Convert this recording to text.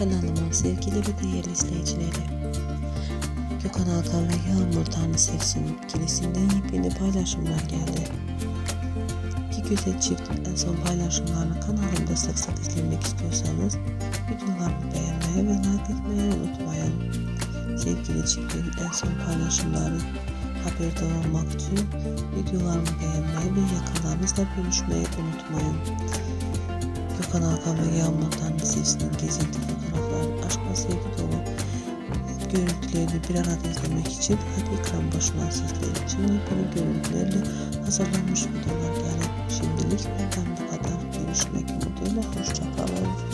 Kanalımın sevgili ve değerli izleyicileri. Gökhan Alkan ve Yağmur Tanrı Sevsin ikilisinden yepyeni paylaşımlar geldi. İki güzel çift en son paylaşımlarını kanalımda sık sık izlemek istiyorsanız videolarımı beğenmeyi ve like etmeyi unutmayın. Sevgili çiftin en son paylaşımları haberde olmak için videolarımı beğenmeyi ve yakınlarınızla bölüşmeyi unutmayın. Gökhan Alkan ve Yağmur Tanrı Sevsin'in gezinti fotoğraflarını aşk ve sevgi dolu görüntülerini bir arada izlemek için hadi ekran başına sizler için yepyeni görüntülerle hazırlanmış videolar geldi. Şimdilik benden bu kadar. Görüşmek umuduyla hoşçakalın.